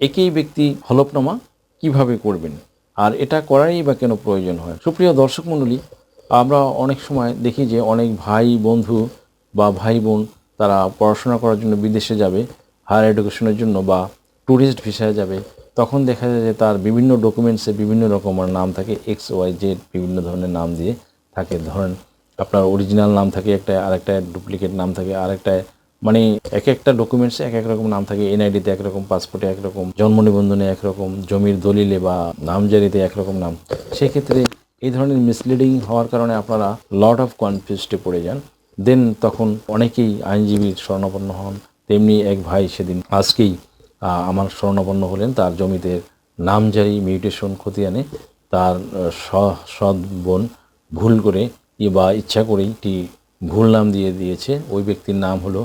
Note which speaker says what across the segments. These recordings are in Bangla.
Speaker 1: একই ব্যক্তি হলফনামা কীভাবে করবেন? আর এটা করারই বা কেন প্রয়োজন হয়? সুপ্রিয় দর্শক মণ্ডলী, আমরা অনেক সময় দেখি যে অনেক ভাই বন্ধু বা ভাই বোন তারা পড়াশোনা করার জন্য বিদেশে যাবে, হায়ার এডুকেশনের জন্য বা ট্যুরিস্ট ভিসায় যাবে। তখন দেখা যায় যে তার বিভিন্ন ডকুমেন্টসে বিভিন্ন রকমের নাম থাকে, এক্স, ওয়াই, জেড, বিভিন্ন ধরনের নাম দিয়ে থাকে। ধরেন আপনার অরিজিনাল নাম থাকে একটা, আরেকটা ডুপ্লিকেট নাম থাকে, আরেকটা মানে এক একটা ডকুমেন্টসে এক এক রকম নাম থাকে এনআইডিতে একরকম পাসপোর্টে একরকম জন্ম নিবন্ধনে একরকম জমির দলিলে বা নামজারিতে একরকম নাম। সেক্ষেত্রে এই ধরনের মিসলিডিং হওয়ার কারণে আপনারা লট অফ কনফিউজডে পড়ে যান। দেন তখন অনেকেই আইনজীবীর স্বর্ণাপন্ন হন। তেমনি এক ভাই সেদিন আজকেই আমার স্বর্ণাপন্ন হলেন। তার জমিতে নামজারি মিউটেশন খতিয়ানে তার সৎ বোন ভুল করে, বা ইচ্ছা করেই একটি ভুল নাম দিয়ে দিয়েছে। ওই ব্যক্তির নাম হলো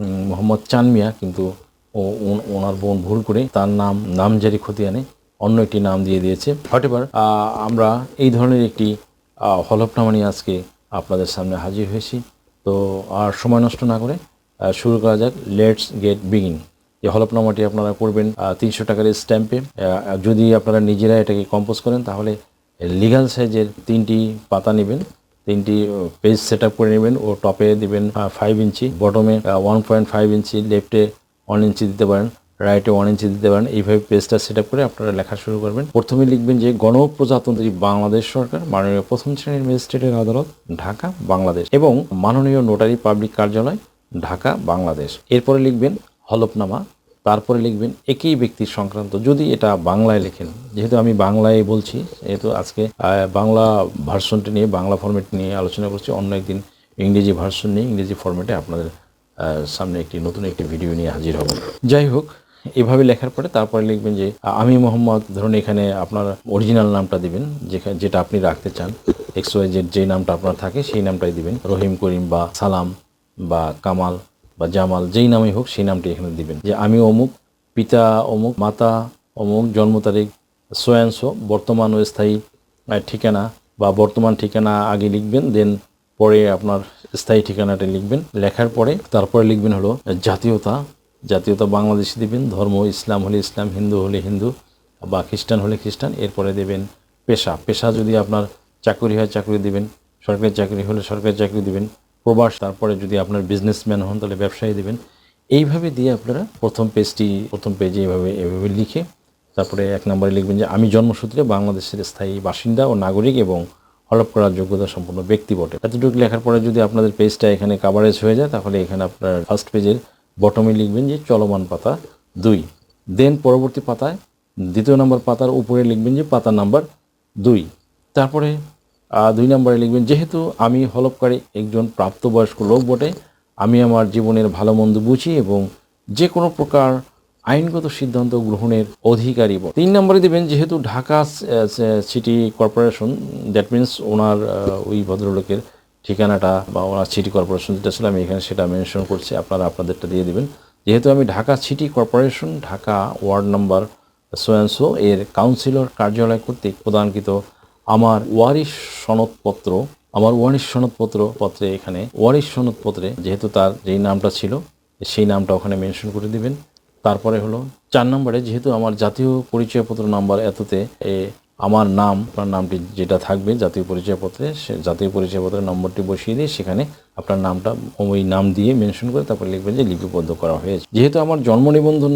Speaker 1: মোহাম্মদ চান মিয়া, কিন্তু ও ওন- ওনার বোন ভুল করে তার নাম নামজারি খতিয়ানে অন্য একটি নাম দিয়ে দিয়েছে। হটেবার আমরা এই ধরনের একটি হলফনামা নিয়ে আজকে আপনাদের সামনে হাজির হয়েছি। তো আর সময় নষ্ট না করে শুরু করা যাক। লেটস গেট বিগিন যে হলফনামাটি আপনারা করবেন তিনশো টাকার স্ট্যাম্পে। যদি আপনারা নিজেরা এটাকে কম্পোজ করেন, তাহলে লিগাল সাইজের তিনটি পাতা নেবেন। তিনটি পেজ সেট করে নেবেন। ও টপে দিবেন ফাইভ ইঞ্চি। বটমে ওয়ান পয়েন্ট ফাইভ ইঞ্চি। লেফটে ওয়ান ইঞ্চি দিতে পারেন। রাইটে ওয়ান ইঞ্চি দিতে পারেন। এইভাবে পেজটা সেট করে আপনারা লেখা শুরু করবেন। প্রথমে লিখবেন যে গণপ্রজাতন্ত্রী বাংলাদেশ সরকার, মাননীয় প্রথম শ্রেণির ম্যাজিস্ট্রেটের আদালত, ঢাকা, বাংলাদেশ এবং মাননীয় নোটারি পাবলিক কার্যালয়, ঢাকা, বাংলাদেশ। এরপরে লিখবেন হলফনামা তারপরে লিখবেন একই ব্যক্তির সংক্রান্ত। যদি এটা বাংলায় লেখেন, যেহেতু আমি বাংলায় বলছি যেহেতু আজকে বাংলা ভার্সনটি নিয়ে, বাংলা ফরম্যাট নিয়ে আলোচনা করছি, অন্য একদিন ইংরেজি ভার্সন নিয়ে ইংরেজি ফরম্যাটে আপনাদের সামনে একটি নতুন একটি ভিডিও নিয়ে হাজির হব। যাই হোক, এভাবে লেখার পরে তারপরে লিখবেন যে আমি মোহাম্মদ, ধরুন এখানে আপনার অরিজিনাল নামটা দিবেন যেখানে যেটা আপনি রাখতে চান এক্স ওয়াই যে নামটা আপনার থাকে, সেই নামটাই দিবেন। রহিম করিম বা সালাম বা কামাল বা জামাল, যেই নামই হোক সেই নামটি এখানে দিবেন। যে আমি অমুক, পিতা অমুক, মাতা অমুক, জন্ম তারিখ সোয়াংশো বর্তমান ও স্থায়ী ঠিকানা বা বর্তমান ঠিকানা আগে লিখবেন দেন পরে আপনার স্থায়ী ঠিকানাটা লিখবেন। লেখার পরে তারপরে লিখবেন হলো জাতীয়তা। জাতীয়তা বাংলাদেশি দিবেন, ধর্ম, ইসলাম হলে ইসলাম, হিন্দু হলে হিন্দু বা খ্রিস্টান হলে খ্রিস্টান, এরপরে দেবেন পেশা। পেশা যদি আপনার চাকরি হয়, চাকরি দিবেন। সরকারি চাকরি হলে সরকারি চাকরি দিবেন। প্রবাস, তারপরে যদি আপনার বিজনেসম্যান হন, তাহলে ব্যবসায়ী দেবেন। এইভাবে দিয়ে আপনারা প্রথম পেজটি প্রথম পেজে এভাবে এভাবে লিখে, তারপরে এক নম্বরে লিখবেন যে, আমি জন্মসূত্রে বাংলাদেশের স্থায়ী বাসিন্দা ও নাগরিক এবং হলফ করার যোগ্যতা সম্পন্ন ব্যক্তি বটে। এতটুকু লেখার পরে যদি আপনাদের পেজটা এখানে কাভারেজ হয়ে যায়, তাহলে এখানে আপনার ফার্স্ট পেজের বটমে লিখবেন যে, চলমান পাতা দুই। দেন পরবর্তী পাতায়, দ্বিতীয় নম্বর পাতার উপরে লিখবেন যে, পাতা নাম্বার দুই। তারপরে দুই নম্বরে লিখবেন, যেহেতু আমি হলফকারী একজন প্রাপ্তবয়স্ক লোক বটে, আমি আমার জীবনের ভালো মন্দ বুঝি এবং যে কোনো প্রকার আইনগত সিদ্ধান্ত গ্রহণের অধিকারী। তিন নম্বরে দেবেন, যেহেতু Dhaka city corporation, that means ওনার ওই ভদ্রলোকের ঠিকানাটা বা ওনার সিটি কর্পোরেশন যেটা ছিল, আমি এখানে সেটা মেনশন করছি, আপনারা আপনাদেরটা দিয়ে দেবেন যেহেতু আমি Dhaka city corporation, Dhaka ward number সোয়ানসো এর কাউন্সিলর কার্যালয় কর্তৃক প্রদানকৃত আমার ওয়ারিশ সনদপত্র, আমার ওয়ারিশ সনদপত্র পত্রে এখানে, ওয়ারিশ সনদপত্রে যেহেতু তার যেই নামটা ছিল, সেই নামটা ওখানে মেনশন করে দিবেন। তারপরে হলো চার নম্বরে যেহেতু আমার জাতীয় পরিচয়পত্র নাম্বার এততে, এ আমার নাম, আপনার নামটি যেটা থাকবে জাতীয় পরিচয়পত্রে, সে জাতীয় পরিচয়পত্রের নম্বরটি বসিয়ে দিয়ে সেখানে আপনার নামটা, ওই নাম দিয়ে মেনশন করে তারপরে লিখবেন যে লিপিবদ্ধ করা হয়েছে। যেহেতু আমার জন্ম নিবন্ধন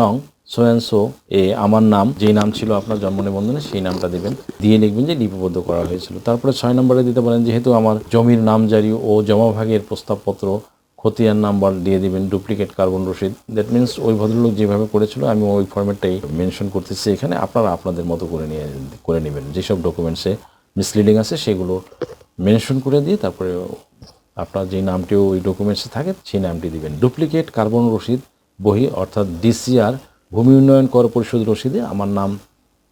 Speaker 1: নং সোয়ানসো এ আমার নাম, যেই নাম ছিল আপনার জন্ম নিবন্ধনে সেই নামটা দেবেন। দিয়ে লিখবেন যে লিপিবদ্ধ করা হয়েছিল। তারপরে ছয় নম্বরে দিতে পারেন, যেহেতু আমার জমির নামজারি ও জমাভাগের প্রস্তাবপত্র খতিয়ান নাম্বার দিয়ে দিবেন, ডুপ্লিকেট কার্বন রসিদ। দ্যাট মিন্স ওই ভদ্রলোক যেভাবে করেছিল, আমি ওই ফর্মেটটাই মেনশন করতেছি এখানে। আপনারা আপনাদের মতো করে নিয়ে, করে নেবেন। যেসব ডকুমেন্টসে মিসলিডিং আছে, সেগুলো মেনশন করে দিয়ে তারপরে আপনার যে নামটিও ওই ডকুমেন্টসে থাকে, সেই নামটি দিবেন। ডুপ্লিকেট কার্বন রসিদ বহি, অর্থাৎ ডিসিআর ভূমি উন্নয়ন কর পরিষদ রসিদে আমার নাম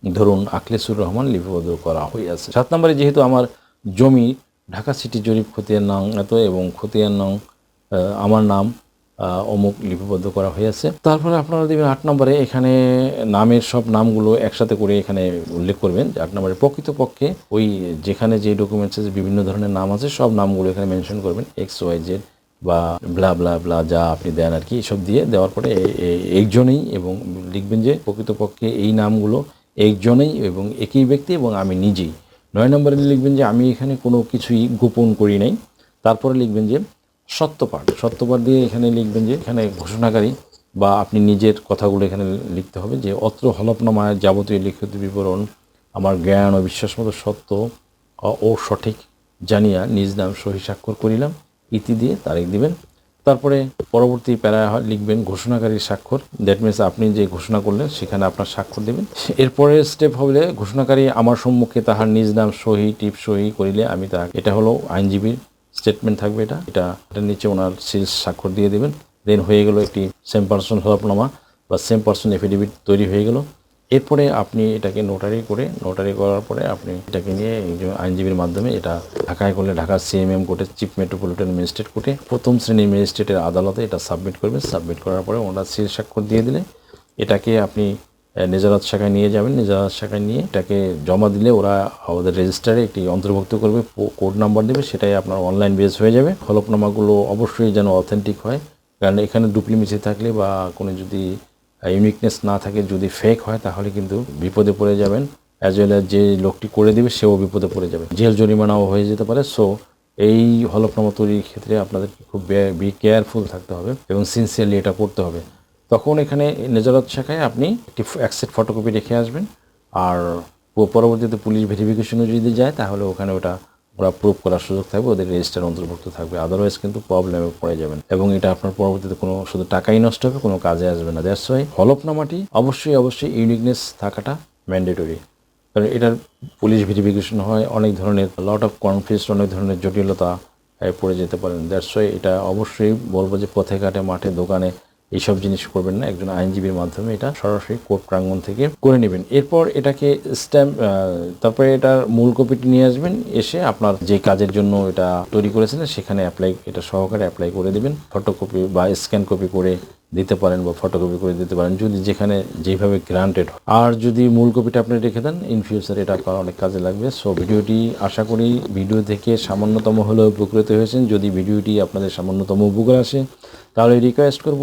Speaker 1: ধরুন আখলেসুর রহমান লিপিবদ্ধ করা হইয়াছে। সাত নম্বরে যেহেতু আমার জমি ঢাকা সিটি জরিপ খতিয়ান নং এত এবং খতিয়ান নং আমার নাম অমুক লিপিবদ্ধ করা হয়েছে তারপরে আপনারা দেবেন আট নম্বরে এখানে নামের সব নামগুলো একসাথে করে এখানে উল্লেখ করবেন যে আট নম্বরে প্রকৃতপক্ষে ওই যেখানে যে ডকুমেন্টসে বিভিন্ন ধরনের নাম আছে, সব নামগুলো এখানে মেনশন করবেন এক্স ওয়াই জেড বা ব্লা ব্লা ব্লা যা আপনি দেন আর কি, এসব দিয়ে দেওয়ার পরে একজনেই এবং লিখবেন যে প্রকৃতপক্ষে এই নামগুলো একজনেই এবং একই ব্যক্তি এবং আমি নিজেই। নয় নম্বরে লিখবেন যে আমি এখানে কোনো কিছুই গোপন করি নাই। তারপরে লিখবেন যে সত্যপাঠ। সত্যপাঠ দিয়ে এখানে লিখবেন যে এখানে ঘোষণাকারী বা আপনি নিজের কথাগুলো এখানে লিখতে হবে যে, অত্র হলফনামায় যাবতীয় লিখিত বিবরণ, আমার জ্ঞান ও বিশ্বাস মতো সত্য ও সঠিক জানিয়া নিজ নাম সহি স্বাক্ষর করিলাম। ইতি দিয়ে তারিখ দিবেন। তারপরে পরবর্তী প্যারা লিখবেন ঘোষণাকারীর স্বাক্ষর। দ্যাট মিনস আপনি যে ঘোষণা করলেন, সেখানে আপনার স্বাক্ষর দেবেন। এরপরে স্টেপ হবে ঘোষণাকারী, আমার সম্মুখে তাহার নিজ নাম সহি, টিপ সহি করিলে আমি তা এটা হলো আইনজীবীর স্টেটমেন্ট থাকবে এটা। এটা, এটার নিচে ওনার সিলস স্বাক্ষর দিয়ে দেবেন। দেন হয়ে গেল একটি সেম পার্সন হলফনামা বা সেম পার্সন এফিডেভিট তৈরি হয়ে গেল। এরপরে আপনি এটাকে নোটারি করে নোটারি করার পরে আপনি এটাকে নিয়ে একজন আইনজীবীর মাধ্যমে এটা ঢাকায় করলে ঢাকা সিএমএম কোর্টে চিফ মেট্রোপলিটন ম্যাজিস্ট্রেট কোর্টে প্রথম শ্রেণির ম্যাজিস্ট্রেটের আদালতে এটা সাবমিট করবেন। সাবমিট করার পরে ওনারা সিল স্বাক্ষর দিয়ে দিলে এটাকে আপনি নেজারাত শাখায় নিয়ে যাবেন। নেজারাত শাখায় নিয়ে এটাকে জমা দিলে ওরা আমাদের রেজিস্টারে একটি অন্তর্ভুক্ত করবে কোড নাম্বার দেবে, সেটাই আপনার অনলাইন বেস হয়ে যাবে। হলফনামাগুলো অবশ্যই যেন অথেন্টিক হয়, কারণ এখানে ডুপ্লিমেসি থাকলে বা কোনো যদি ইউনিকনেস না থাকে, যদি ফেক হয়, তাহলে কিন্তু বিপদে পড়ে যাবেন। অ্যাজ ওয়েল অ্যাজ যে লোকটি করে দেবে, সেও বিপদে পড়ে যাবে। জেল জরিমানাও হয়ে যেতে পারে। সো এই হলফনামা তৈরির ক্ষেত্রে আপনাদেরকে খুব বি কেয়ারফুল থাকতে হবে এবং সিনসিয়ারলি এটা করতে হবে। তখন এখানে নেজারত শাখায় আপনি একটি অ্যাকসেপ্ট ফটোকপি রেখে আসবেন। আর পরবর্তীতে পুলিশ ভেরিফিকেশনও যদি যায়, তাহলে ওখানে ওটা ওরা প্রুভ করার সুযোগ থাকবে, ওদের রেজিস্টার অন্তর্ভুক্ত থাকবে। আদারওয়াইজ কিন্তু প্রবলেমে পড়ে যাবেন। এবং এটা আপনার পরবর্তীতে কোনো, শুধু টাকাই নষ্ট হবে, কোনো কাজে আসবে না। দ্যাটস ওয়াই হলফনামাটি অবশ্যই অবশ্যই ইউনিকনেস থাকাটা ম্যান্ডেটরি কারণ এটার পুলিশ ভেরিফিকেশন হয়, অনেক ধরনের লট অফ কনফিউজ অনেক ধরনের জটিলতা পড়ে যেতে পারেন। দ্যাটস ওয়াই এটা অবশ্যই বলব যে পথে ঘাটে, মাঠে, দোকানে এইসব জিনিস করবেন না, একজন আইনজীবীর মাধ্যমে এটা সরাসরি কোর্ট প্রাঙ্গণ থেকে করে নেবেন। এরপর এটাকে স্ট্যাম্প তারপরে এটার মূল কপিটি নিয়ে আসবেন, এসে আপনার যে কাজের জন্য এটা তৈরি করেছিলেন সেখানে অ্যাপ্লাই এটা সহকারে অ্যাপ্লাই করে দেবেন। ফটোকপি বা স্ক্যান কপি করে দিতে পারেন বা ফটোকপি করে দিতে পারেন, যদি যেখানে যেভাবে গ্রান্টেড আর যদি মূল কপিটা আপনি রেখে দেন ইন ফিউচার এটা আপনার অনেক কাজে লাগবে। সো ভিডিওটি আশা করি ভিডিও থেকে সামান্যতম হলেও উপকৃত হয়েছেন। যদি ভিডিওটি আপনাদের সামান্যতম উপকার আসে, তাহলে রিকোয়েস্ট করব